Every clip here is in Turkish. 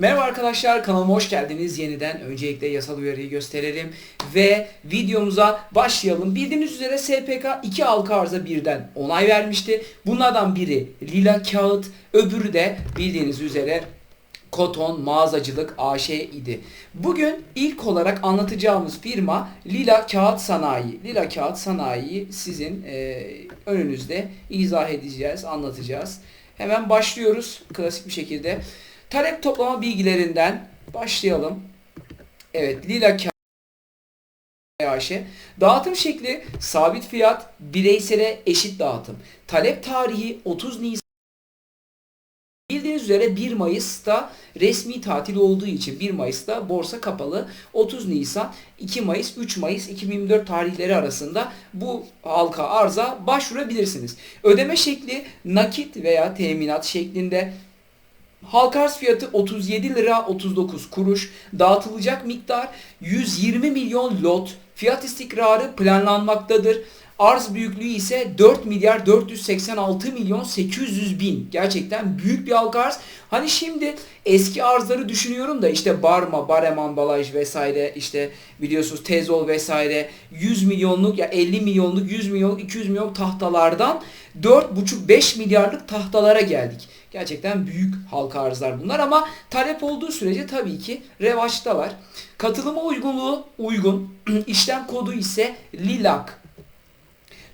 Merhaba arkadaşlar kanalıma hoş geldiniz yeniden. Öncelikle yasal uyarıyı gösterelim ve videomuza başlayalım. Bildiğiniz üzere SPK iki halka arıza birden onay vermişti. Bunlardan biri lila kağıt, öbürü de bildiğiniz üzere Koton Mağazacılık AŞ idi. Bugün ilk olarak anlatacağımız firma Lila Kağıt Sanayi. Lila Kağıt Sanayi'yi sizin e, önünüzde izah edeceğiz, anlatacağız. Hemen başlıyoruz klasik bir şekilde. Talep toplama bilgilerinden başlayalım. Evet, Lila AŞ. Dağıtım şekli sabit fiyat, bireysele eşit dağıtım. Talep tarihi 30 Nisan Bildiğiniz üzere 1 Mayıs'ta resmi tatil olduğu için 1 Mayıs'ta borsa kapalı. 30 Nisan, 2 Mayıs, 3 Mayıs 2024 tarihleri arasında bu halka arza başvurabilirsiniz. Ödeme şekli nakit veya teminat şeklinde Halka arz fiyatı 37 lira 39 kuruş. Dağıtılacak miktar 120 milyon lot. Fiyat istikrarı planlanmaktadır. Arz büyüklüğü ise 4 milyar 486 milyon 800 bin. Gerçekten büyük bir halka arz. Hani şimdi eski arzları düşünüyorum da işte Barma, Barem ambalaj vesaire işte biliyorsunuz Tezol vesaire 100 milyonluk ya 50 milyonluk 100 milyonluk 200 milyon tahtalardan 4,5-5 milyarlık tahtalara geldik. Gerçekten büyük halka arzlar bunlar ama talep olduğu sürece tabii ki revaçtalar. Katılıma uygunluğu uygun. İşlem kodu ise LILAK.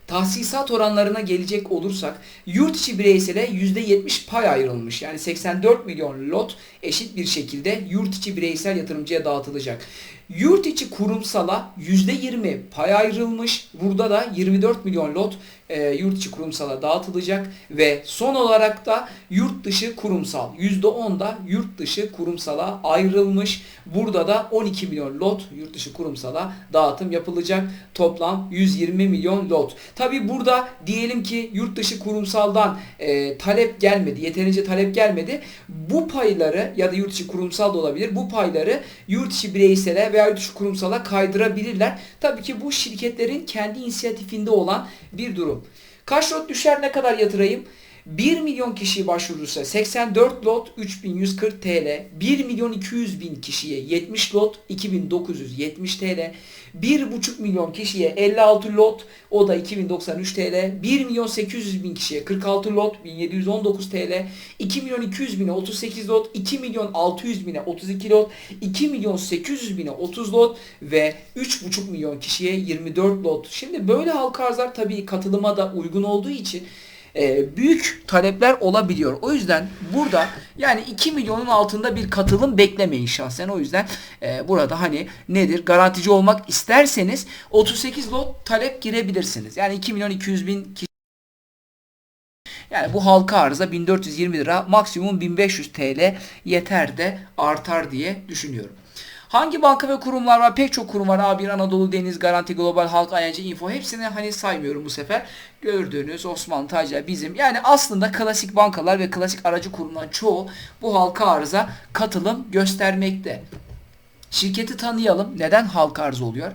Tahsisat oranlarına gelecek olursak yurt içi bireysele %70 pay ayrılmış. Yani 84 milyon lot eşit bir şekilde yurt içi bireysel yatırımcıya dağıtılacak. Yurt içi kurumsala %20 pay ayrılmış. Burada da 24 milyon lot e, yurt içi kurumsala dağıtılacak ve son olarak da yurt dışı kurumsal %10 da yurt dışı kurumsala ayrılmış. Burada da 12 milyon lot yurt dışı kurumsala dağıtım yapılacak. Toplam 120 milyon lot. Tabi burada diyelim ki yurt dışı kurumsaldan e, talep gelmedi, yeterince talep gelmedi. Bu payları ya da yurt içi kurumsal da olabilir. Bu payları yurt içi bireysele veya dışı kurumsala kaydırabilirler. Tabii ki bu şirketlerin kendi inisiyatifinde olan bir durum. Kaç lot düşer ne kadar yatırayım? 1 milyon kişi başvurursa 84 lot 3140 TL, 1 milyon 200 bin kişiye 70 lot 2970 TL, 1,5 milyon kişiye 56 lot o da 2093 TL, 1 milyon 800 bin kişiye 46 lot 1719 TL, 2 milyon 200 bine 38 lot, 2 milyon 600 bine 32 lot, 2 milyon 800 bine 30 lot ve 3,5 milyon kişiye 24 lot. Şimdi böyle halka arzlar tabii katılıma da uygun olduğu için e, büyük talepler olabiliyor. O yüzden burada yani 2 milyonun altında bir katılım beklemeyin şahsen. O yüzden e, burada hani nedir garantici olmak isterseniz 38 lot talep girebilirsiniz. Yani 2 milyon 200 bin kişi yani bu halka arıza 1420 lira maksimum 1500 TL yeter de artar diye düşünüyorum. Hangi banka ve kurumlar var? Pek çok kurum var. A1, Anadolu Deniz, Garanti Global, Halk, INC, Info. Hepsini hani saymıyorum bu sefer. Gördüğünüz Osmanlı Tacir bizim. Yani aslında klasik bankalar ve klasik aracı kurumların çoğu bu halka arıza katılım göstermekte. Şirketi tanıyalım. Neden halka arz oluyor?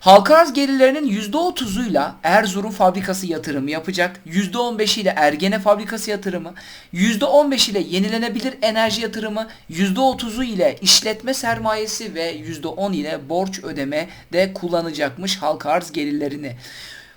Halka gelirlerinin %30'uyla Erzurum fabrikası yatırımı yapacak. %15 ile Ergene fabrikası yatırımı, %15 ile yenilenebilir enerji yatırımı, %30'u ile işletme sermayesi ve %10 ile borç ödeme de kullanacakmış halka arz gelirlerini.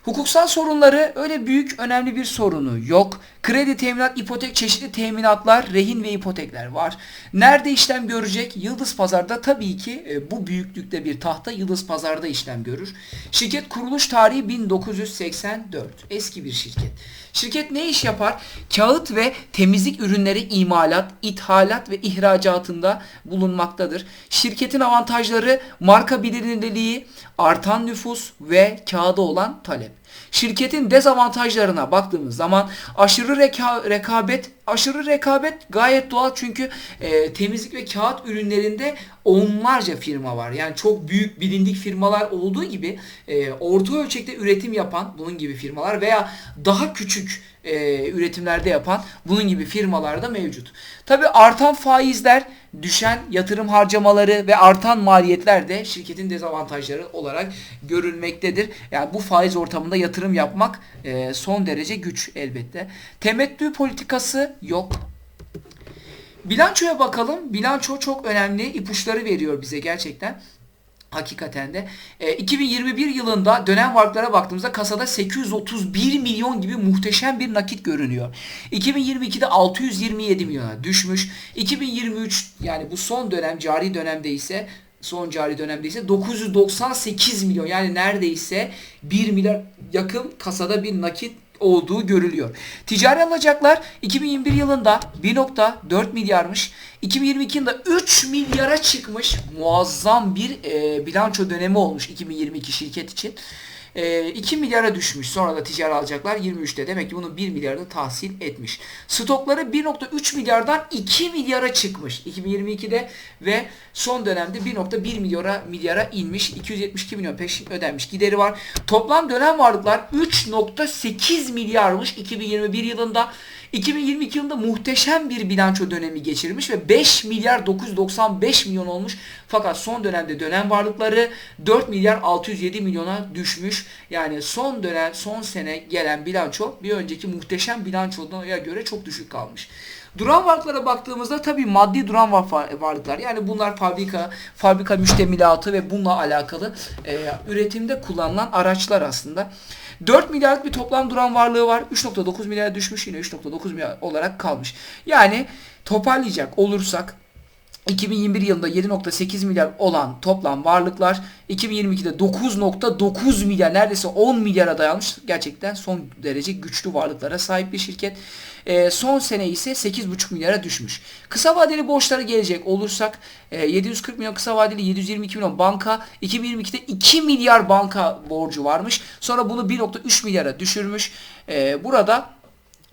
Hukuksal sorunları öyle büyük önemli bir sorunu yok. Kredi, teminat, ipotek, çeşitli teminatlar, rehin ve ipotekler var. Nerede işlem görecek? Yıldız Pazar'da tabii ki e, bu büyüklükte bir tahta Yıldız Pazar'da işlem görür. Şirket kuruluş tarihi 1984. Eski bir şirket. Şirket ne iş yapar? Kağıt ve temizlik ürünleri imalat, ithalat ve ihracatında bulunmaktadır. Şirketin avantajları marka bilinirliği, artan nüfus ve kağıda olan talep. Şirketin dezavantajlarına baktığımız zaman aşırı reka rekabet aşırı rekabet gayet doğal çünkü e, temizlik ve kağıt ürünlerinde onlarca firma var. Yani çok büyük bilindik firmalar olduğu gibi e, orta ölçekte üretim yapan bunun gibi firmalar veya daha küçük e, üretimlerde yapan bunun gibi firmalar da mevcut. Tabi artan faizler, düşen yatırım harcamaları ve artan maliyetler de şirketin dezavantajları olarak görülmektedir. Yani bu faiz ortamında yatırım yapmak e, son derece güç elbette. Temettü politikası yok. Bilançoya bakalım. Bilanço çok önemli ipuçları veriyor bize gerçekten. Hakikaten de. E, 2021 yılında dönem varlıklara baktığımızda kasada 831 milyon gibi muhteşem bir nakit görünüyor. 2022'de 627 milyona düşmüş. 2023 yani bu son dönem cari dönemde ise son cari dönemde ise 998 milyon yani neredeyse 1 milyar yakın kasada bir nakit olduğu görülüyor. Ticari alacaklar 2021 yılında 1.4 milyarmış. 2022 yılında 3 milyara çıkmış. Muazzam bir e, bilanço dönemi olmuş 2022 şirket için. E, 2 milyara düşmüş. Sonra da ticari alacaklar 23'te. Demek ki bunun 1 milyarını tahsil etmiş. Stokları 1.3 milyardan 2 milyara çıkmış 2022'de ve son dönemde 1.1 milyara milyara inmiş. 272 milyon peşin ödenmiş gideri var. Toplam dönem varlıklar 3.8 milyarmış 2021 yılında. 2022 yılında muhteşem bir bilanço dönemi geçirmiş ve 5 milyar 995 milyon olmuş. Fakat son dönemde dönem varlıkları 4 milyar 607 milyona düşmüş. Yani son dönem son sene gelen bilanço bir önceki muhteşem bilançoya göre çok düşük kalmış. Duran varlıklara baktığımızda tabii maddi duran var- varlıklar yani bunlar fabrika, fabrika müştemilatı ve bununla alakalı e, üretimde kullanılan araçlar aslında. 4 milyarlık bir toplam duran varlığı var. 3.9 milyara düşmüş yine 3.9 milyar olarak kalmış. Yani toparlayacak olursak 2021 yılında 7.8 milyar olan toplam varlıklar 2022'de 9.9 milyar neredeyse 10 milyara dayanmış. Gerçekten son derece güçlü varlıklara sahip bir şirket. Ee, son sene ise 8.5 milyara düşmüş. Kısa vadeli borçlara gelecek olursak e, 740 milyon kısa vadeli 722 milyon banka 2022'de 2 milyar banka borcu varmış. Sonra bunu 1.3 milyara düşürmüş. Ee, burada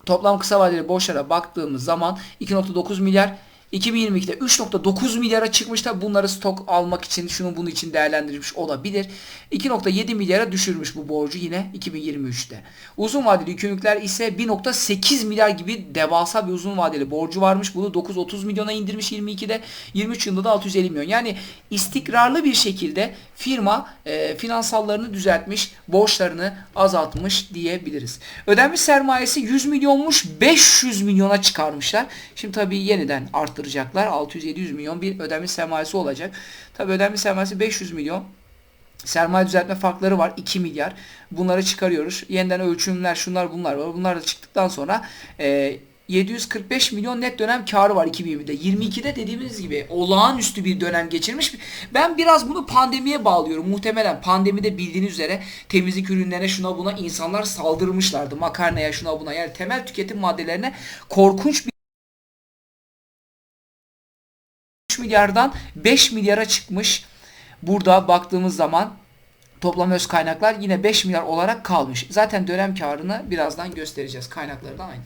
Toplam kısa vadeli borçlara baktığımız zaman 2.9 milyar 2022'de 3.9 milyara çıkmış da bunları stok almak için şunu bunun için değerlendirmiş olabilir. 2.7 milyara düşürmüş bu borcu yine 2023'te. Uzun vadeli yükümlülükler ise 1.8 milyar gibi devasa bir uzun vadeli borcu varmış. Bunu 930 milyona indirmiş 22'de. 23 yılında da 650 milyon. Yani istikrarlı bir şekilde firma e, finansallarını düzeltmiş, borçlarını azaltmış diyebiliriz. Ödenmiş sermayesi 100 milyonmuş 500 milyona çıkarmışlar. Şimdi tabii yeniden arttıracaklar. 600-700 milyon bir ödenmiş sermayesi olacak. Tabii ödenmiş sermayesi 500 milyon. Sermaye düzeltme farkları var 2 milyar. Bunları çıkarıyoruz. Yeniden ölçümler şunlar bunlar var. Bunlar da çıktıktan sonra e, 745 milyon net dönem karı var 2020'de. 22'de dediğimiz gibi olağanüstü bir dönem geçirmiş. Ben biraz bunu pandemiye bağlıyorum. Muhtemelen pandemide bildiğiniz üzere temizlik ürünlerine şuna buna insanlar saldırmışlardı. Makarnaya şuna buna yani temel tüketim maddelerine korkunç bir milyardan 5 milyara çıkmış. Burada baktığımız zaman toplam öz kaynaklar yine 5 milyar olarak kalmış. Zaten dönem karını birazdan göstereceğiz. Kaynakları da aynı.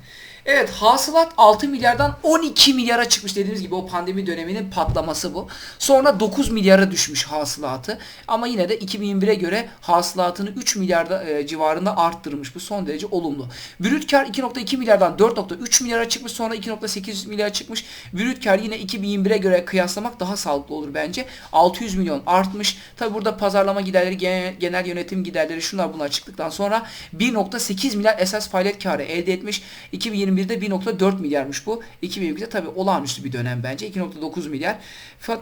Evet hasılat 6 milyardan 12 milyara çıkmış dediğimiz gibi o pandemi döneminin patlaması bu. Sonra 9 milyara düşmüş hasılatı. Ama yine de 2021'e göre hasılatını 3 milyarda e, civarında arttırmış. Bu son derece olumlu. Brüt kar 2.2 milyardan 4.3 milyara çıkmış. Sonra 2.8 milyara çıkmış. Brüt kar yine 2021'e göre kıyaslamak daha sağlıklı olur bence. 600 milyon artmış. Tabi burada pazarlama giderleri, genel, genel yönetim giderleri şunlar bunlar çıktıktan sonra 1.8 milyar esas faaliyet karı elde etmiş. 2021'de 1.4 milyarmış bu. 2022'de tabi olağanüstü bir dönem bence. 2.9 milyar.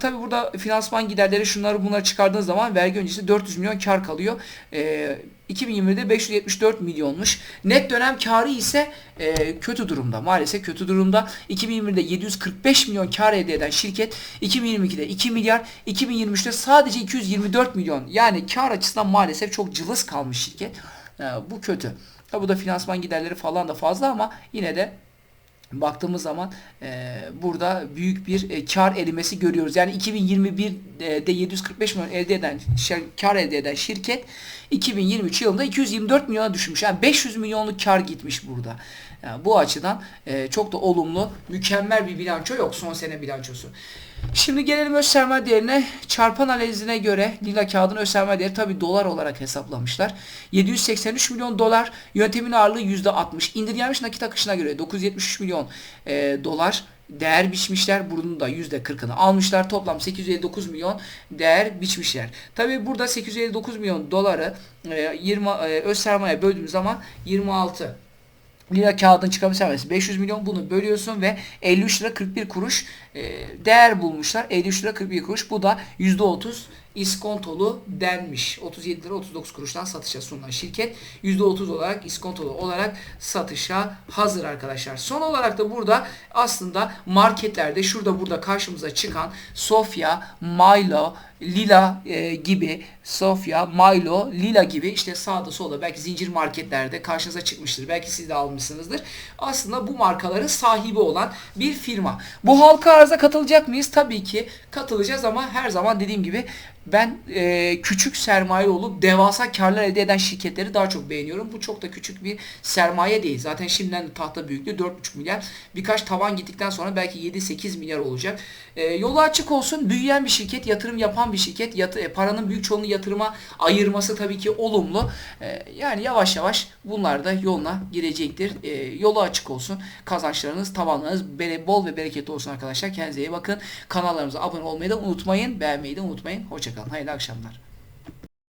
Tabi burada finansman giderleri şunları bunları çıkardığınız zaman vergi öncesi 400 milyon kar kalıyor. Ee, 2020'de 574 milyonmuş. Net dönem karı ise e, kötü durumda. Maalesef kötü durumda. 2020'de 745 milyon kar elde eden şirket 2022'de 2 milyar, 2023'te sadece 224 milyon. Yani kar açısından maalesef çok cılız kalmış şirket. E, bu kötü. Tabi bu da finansman giderleri falan da fazla ama yine de baktığımız zaman e, burada büyük bir e, kar erimesi görüyoruz. Yani 2021'de 745 milyon elde eden kar elde eden şirket 2023 yılında 224 milyona düşmüş. Yani 500 milyonluk kar gitmiş burada. Yani bu açıdan e, çok da olumlu, mükemmel bir bilanço yok son sene bilançosu. Şimdi gelelim öz değerine. Çarpan analizine göre lila kağıdın öz değeri tabi dolar olarak hesaplamışlar. 783 milyon dolar. Yöntemin ağırlığı %60. İndirgenmiş nakit akışına göre 973 milyon e, dolar değer biçmişler. Bunun da %40'ını almışlar. Toplam 859 milyon değer biçmişler. Tabi burada 859 milyon doları e, 20 e, öz böldüğümüz zaman 26 lira kağıdın çıkarma sermayesi 500 milyon bunu bölüyorsun ve 53 lira 41 kuruş e, değer bulmuşlar. 53 lira 41 kuruş bu da %30 iskontolu denmiş. 37 lira 39 kuruştan satışa sunulan şirket %30 olarak iskontolu olarak satışa hazır arkadaşlar. Son olarak da burada aslında marketlerde şurada burada karşımıza çıkan Sofya, Milo, Lila e, gibi Sofya, Milo, Lila gibi işte sağda solda belki zincir marketlerde karşınıza çıkmıştır. Belki siz de almışsınızdır. Aslında bu markaların sahibi olan bir firma. Bu halka arıza katılacak mıyız? Tabii ki katılacağız ama her zaman dediğim gibi ben e, küçük sermaye olup devasa karlar elde eden şirketleri daha çok beğeniyorum. Bu çok da küçük bir sermaye değil. Zaten şimdiden de tahta büyüklüğü 4,5 milyar. Birkaç tavan gittikten sonra belki 7-8 milyar olacak. E, yolu açık olsun. Büyüyen bir şirket, yatırım yapan bir şirket. Yatı, e, paranın büyük çoğunluğu yatırıma ayırması tabii ki olumlu. E, yani yavaş yavaş bunlar da yoluna girecektir. E, yolu açık olsun. Kazançlarınız, tavanlarınız bol ve bereketli olsun arkadaşlar. Kendinize iyi bakın. Kanallarımıza abone olmayı da unutmayın. Beğenmeyi de unutmayın. Hoşçakalın. Hayırlı akşamlar.